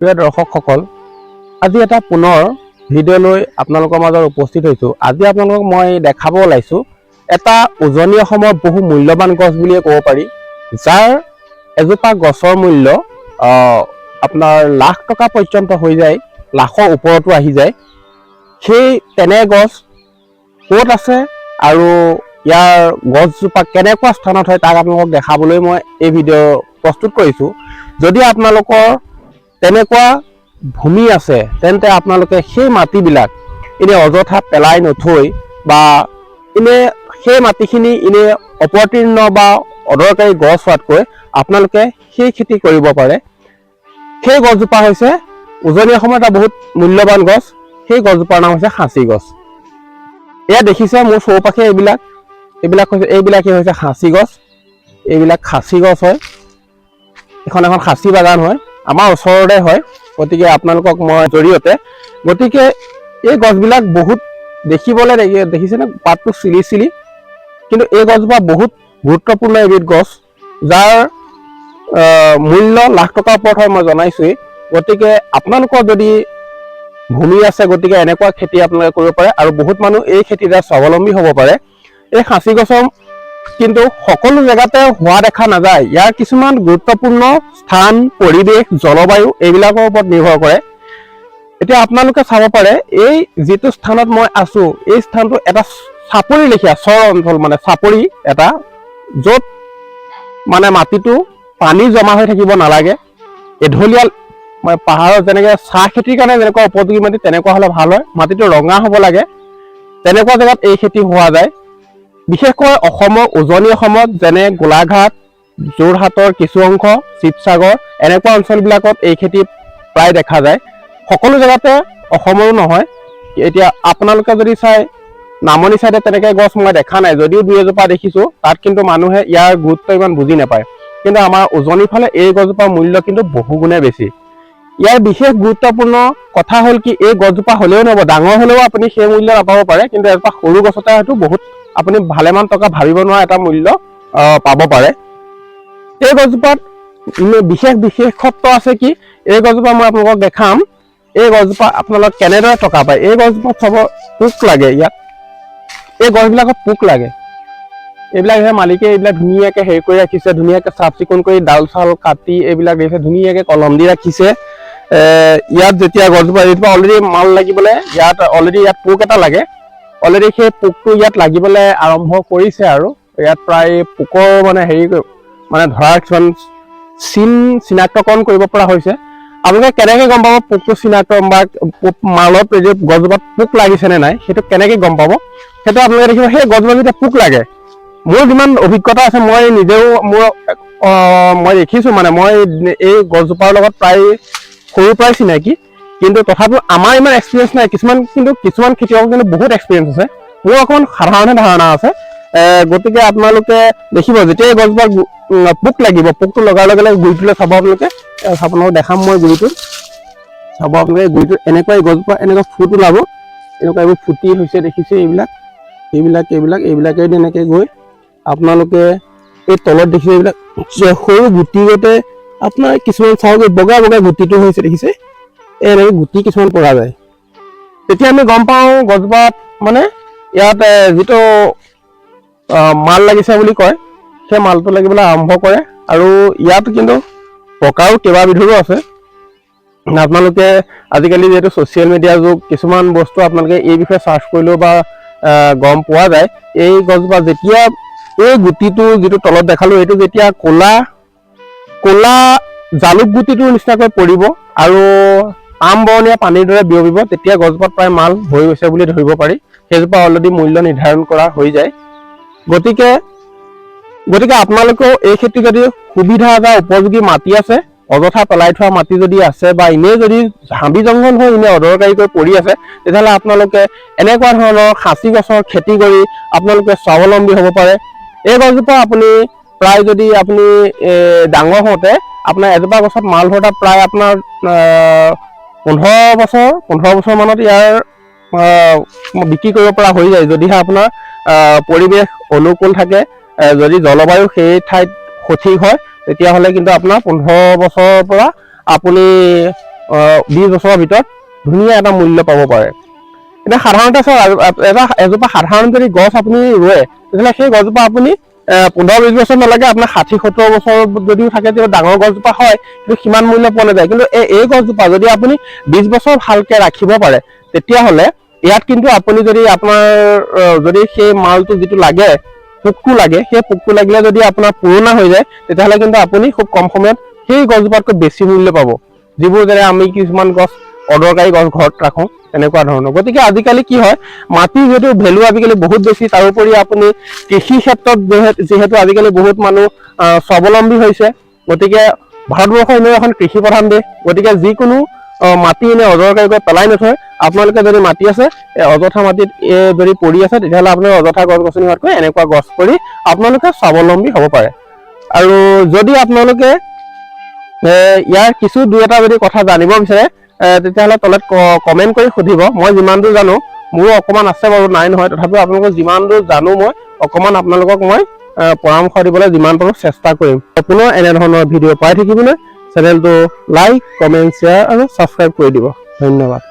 প্ৰিয় দৰ্শকসকল, আজি এটা পুনৰ ভিডিঅ' লৈ আপোনালোকৰ মাজত উপস্থিত হৈছোঁ। আজি আপোনালোকক মই দেখাব ওলাইছোঁ এটা উজনি অসমৰ বহু মূল্যৱান গছ বুলিয়ে ক'ব পাৰি, যাৰ এজোপা গছৰ মূল্য আপোনাৰ লাখ টকা পৰ্যন্ত হৈ যায়, লাখৰ ওপৰতো আহি যায়। সেই তেনে গছ ক'ত আছে আৰু ইয়াৰ গছজোপা কেনেকুৱা স্থানত হয় তাক আপোনালোকক দেখাবলৈ মই এই ভিডিঅ' প্ৰস্তুত কৰিছোঁ। যদি আপোনালোকৰ তেনেকুৱা ভূমি আছে, তেন্তে আপোনালোকে সেই মাটিবিলাক এনে অযথা পেলাই নথৈ বা এনে সেই মাটিখিনি এনে অপতীৰ্ণ বা অদৰকাৰী গছ হোৱাতকৈ আপোনালোকে সেই খেতি কৰিব পাৰে। সেই গছজোপা হৈছে, উজনি অসমৰ এটা বহুত মূল্যৱান গছ, সেই গছজোপাৰ নাম হৈছে সাঁচি গছ। এয়া দেখিছে মোৰ চৌপাশে এইবিলাক এইবিলাক হৈছে, এইবিলাকেই হৈছে সাঁচি গছ, এইবিলাক খাচী গছ হয়। এখন এখন খাচী বাগান হয়। আমাৰ ওচৰতে হয়। গতিকে আপোনালোকক মই জৰিয়তে, গতিকে এই গছবিলাক বহুত দেখিবলৈ দেখি- দেখিছেনে? পাতটো চিলি চিলি। কিন্তু এই গছজোপা বহুত গুৰুত্বপূৰ্ণ এবিধ গছ, যাৰ মূল্য লাখ টকাৰ ওপৰত হয় মই জনাইছোৱেই। গতিকে আপোনালোকৰ যদি ভূমি আছে, গতিকে এনেকুৱা খেতি আপোনালোকে কৰিব পাৰে। আৰু বহুত মানুহ এই খেতিৰ দ্বাৰা স্বাৱলম্বী হ'ব পাৰে। এই সাঁচি গছৰ কিন্তু সকলো জেগাতে হোৱা দেখা নাযায়। ইয়াৰ কিছুমান গুৰুত্বপূৰ্ণ স্থান, পৰিৱেশ, জলবায়ু এইবিলাকৰ ওপৰত নিৰ্ভৰ কৰে। এতিয়া আপোনালোকে চাব পাৰে, এই যিটো স্থানত মই আছো, এই স্থানটো এটা চাপৰি লেখীয়া, চৰ অঞ্চল মানে চাপৰি এটা, য'ত মানে মাটিটো পানী জমা হৈ থাকিব নালাগে। এঢলীয়া মানে পাহাৰত যেনেকে চাহ খেতিৰ কাৰণে যেনেকুৱা উপযোগী মাটি, তেনেকুৱা হ'লে ভালো হয়। মাটিটো ৰঙা হ'ব লাগে। তেনেকুৱা জেগাত এই খেতি হোৱা যায়। বিশেষকৈ অসমৰ উজনি অসমত যেনে গোলাঘাট যোৰহাটৰ কিছু অংশ শিৱসাগৰ এনেকুৱা অঞ্চলবিলাকত এই খেতি প্ৰায় দেখা যায়। সকলো জেগাতে অসমৰো নহয়। এতিয়া আপোনালোকে যদি চাই নামনি চাইডে তেনেকৈ গছ মই দেখা নাই যদিও দুই এজোপা দেখিছোঁ তাত কিন্তু মানুহে ইয়াৰ গুৰুত্ব ইমান বুজি নাপায়। কিন্তু আমাৰ উজনিৰ ফালে এই গছজোপাৰ মূল্য কিন্তু বহুগুণে বেছি। ইয়াৰ বিশেষ গুৰুত্বপূৰ্ণ কথা হ'ল কি, এই গছজোপা হ'লেও নহ'ব, ডাঙৰ হ'লেও আপুনি সেই মূল্য নাপাব পাৰে, কিন্তু এজোপা সৰু গছতে হয়তো বহুত আপুনি ভালেমান টকা ভাবিব নোৱাৰা এটা মূল্য পাব পাৰে। এই গছজোপাত বিশেষ বিশেষত্ব আছে কি, এই গছজোপা মই আপোনালোকক দেখাম। এই গছজোপা আপোনালোক কেনেদৰে টকা পায়, এই গছজোপাত চাব পোক লাগে ইয়াত। এই গছবিলাকত পোক লাগে। এইবিলাক সেই মালিকে এইবিলাক ধুনীয়াকে হেৰি কৰি ৰাখিছে, ধুনীয়াকে চাফ চিকুণ কৰি ডাল চাল কাটি এইবিলাক দিছে, ধুনীয়াকে কলম দি ৰাখিছে। ইয়াত যেতিয়া গছজোপা এইজোপা অলৰেডি মাল লাগিবলৈ ইয়াত অলৰেডি ইয়াত পোক এটা লাগে। অলৰেডি সেই পোকটো ইয়াত লাগিবলৈ আৰম্ভ কৰিছে আৰু। ইয়াত প্ৰায় পোকৰ মানে হেৰি মানে ধৰাৰ কিছুমান চিন চিনাক্তকৰণ কৰিব পৰা হৈছে। আপোনালোকে কেনেকে গম পাব পোকটো চিনাক্ত বা মালত গছজোপাত পোক লাগিছে নে নাই, সেইটো কেনেকে গম পাব? সেইটো আপোনালোকে দেখিব, সেই গছজোপা যেতিয়া পোক লাগে। মোৰ যিমান অভিজ্ঞতা আছে, মই নিজেও মোৰ মই দেখিছোঁ মানে মই এই গছজোপাৰ লগত প্ৰায় সৰুৰ পৰাই চিনাকি কিন্তু তথাপিও আমাৰ ইমান এক্সপিৰিয়েঞ্চ নাই। কিছুমান কিন্তু কিছুমান খেতিয়কৰ কিন্তু বহুত এক্সপিৰিয়েঞ্চ আছে। মোৰ অকণমান সাধাৰণে ধাৰণা আছে। গতিকে আপোনালোকে দেখিব যেতিয়া এই গছজোপা পোক লাগিব, পোকটো লগাৰ লগে লগে গুৰিটোলৈ চাব আপোনালোকে। আপোনালোকক দেখাম মই গুৰিটো। চাব আপোনালোকে গুৰিটো এনেকুৱা এই গছজোপা, এনেকুৱা ফুট ওলাব। এনেকুৱা এইবোৰ ফুটি হৈছে, দেখিছে এইবিলাক। এইবিলাক এইবিলাক এইবিলাকেদি এনেকৈ গৈ আপোনালোকে এই তলত দেখিছে এইবিলাক সৰু গুটি গতে আপোনাৰ কিছুমান এই বগা বগা গুটিটো হৈছে দেখিছে? এনেকৈ গুটি কিছুমান পৰা যায়। তেতিয়া আমি গম পাওঁ, গছজোপাত মানে ইয়াত যিটো মাল লাগিছে বুলি কয়, সেই মালটো লাগিবলৈ আৰম্ভ কৰে। আৰু ইয়াত কিন্তু প্ৰকাৰো কেইবাবিধৰো আছে। আপোনালোকে আজিকালি যিহেতু ছ'চিয়েল মিডিয়াৰ যুগ, কিছুমান বস্তু আপোনালোকে এই বিষয়ে চাৰ্চ কৰিলেও বা গম পোৱা যায়। এই গছজোপা যেতিয়া এই গুটিটো যিটো তলত দেখাল, এইটো যেতিয়া ক'লা ক'লা জালুক গুটিটোৰ নিচিনাকৈ পৰিব আৰু আম বৰণীয়া পানীৰ দৰে বিয়পিব, তেতিয়া গছজোপাত প্ৰায় মাল হৈ গৈছে বুলি ধৰিব পাৰি। সেইজোপা অলৰেডি মূল্য নিৰ্ধাৰণ কৰা হৈ যায়। গতিকে গতিকে আপোনালোকেও এই খেতি যদি সুবিধা বা উপযোগী মাটি আছে, অযথা পেলাই থোৱা মাটি যদি আছে বা এনেই যদি হাবি জংঘল হৈ এনেই অদৰকাৰীকৈ পৰি আছে, তেতিয়াহ'লে আপোনালোকে এনেকুৱা ধৰণৰ সাঁচি গছৰ খেতি কৰি আপোনালোকে স্বাৱলম্বী হ'ব পাৰে। এই গছজোপা আপুনি প্ৰায় যদি আপুনি ডাঙৰ হওঁতে, আপোনাৰ এজোপা গছত মাল ধৰোঁতে প্ৰায় আপোনাৰ পোন্ধৰ বছৰ পোন্ধৰ বছৰ মানত ইয়াৰ বিক্ৰী কৰিব পৰা হৈ যায়। যদিহে আপোনাৰ পৰিৱেশ অনুকূল থাকে যদি জলবায়ু সেই ঠাইত সঠিক হয়, তেতিয়াহ'লে কিন্তু আপোনাৰ পোন্ধৰ বছৰৰ পৰা আপুনি বিছ বছৰৰ ভিতৰত ধুনীয়া এটা মূল্য পাব পাৰে। এতিয়া সাধাৰণতে চাওক এটা এজোপা সাধাৰণ যদি গছ আপুনি ৰুৱে, তেতিয়াহ'লে সেই গছজোপা আপুনি পোন্ধৰ বিছ বছৰ নালাগে, আপোনাৰ ষাঠি, সত্তৰ বছৰ যদিও থাকে, তেতিয়া ডাঙৰ গছজোপা হয়, কিন্তু সিমান মূল্য পোৱা নাযায়। কিন্তু এই এই গছজোপা যদি আপুনি বিছ বছৰ ভালকে ৰাখিব পাৰে, তেতিয়াহ'লে ইয়াত কিন্তু আপুনি যদি আপোনাৰ যদি সেই মালটো যিটো লাগে, পোকটো লাগে, সেই পোকটো লাগিলে যদি আপোনাৰ পুৰণা হৈ যায়, তেতিয়াহ'লে কিন্তু আপুনি খুব কম সময়ত সেই গছজোপাতকৈ বেছি মূল্য পাব। যিবোৰ যেনে আমি কিছুমান গছ অদৰকাৰী গছ ঘৰত ৰাখোঁ, তেনেকুৱা ধৰণৰ। গতিকে আজিকালি কি হয়, মাটিৰ যিহেতু ভেলু আজিকালি বহুত বেছি, তাৰোপৰি আপুনি কৃষি ক্ষেত্ৰত যিহে- যিহেতু আজিকালি বহুত মানুহ স্বাৱলম্বী হৈছে। গতিকে ভাৰতবৰ্ষ এনেও এখন কৃষি প্ৰধান দেশ। গতিকে যিকোনো মাটি এনে অদৰকাৰীকৈ পেলাই নথয়। আপোনালোকে যদি মাটি আছে অযথা মাটিত যদি পৰি আছে, তেতিয়াহ'লে আপোনালোকে অযথা গছ গছনি হোৱাতকৈ এনেকুৱা গছ কৰি আপোনালোকে স্বাৱলম্বী হ'ব পাৰে। আৰু যদি আপোনালোকে ইয়াৰ কিছু দুই এটা যদি কথা জানিব বিচাৰে তেতিয়াহ'লে তলত কমেণ্ট কৰি সুধিব। মই যিমান দূৰ জানো, মোৰো অকণমান আছে বাৰু, নাই নহয়। তথাপিও আপোনালোকক যিমান দূৰ জানো মই, অকণমান আপোনালোকক মই পৰামৰ্শ দিবলৈ যিমান পাৰোঁ চেষ্টা কৰিম। পুনৰ এনেধৰণৰ ভিডিঅ' পাই থাকিবলৈ, চেনেলটো লাইক কমেণ্ট শ্বেয়াৰ আৰু ছাবস্ক্ৰাইব কৰি দিব। ধন্যবাদ।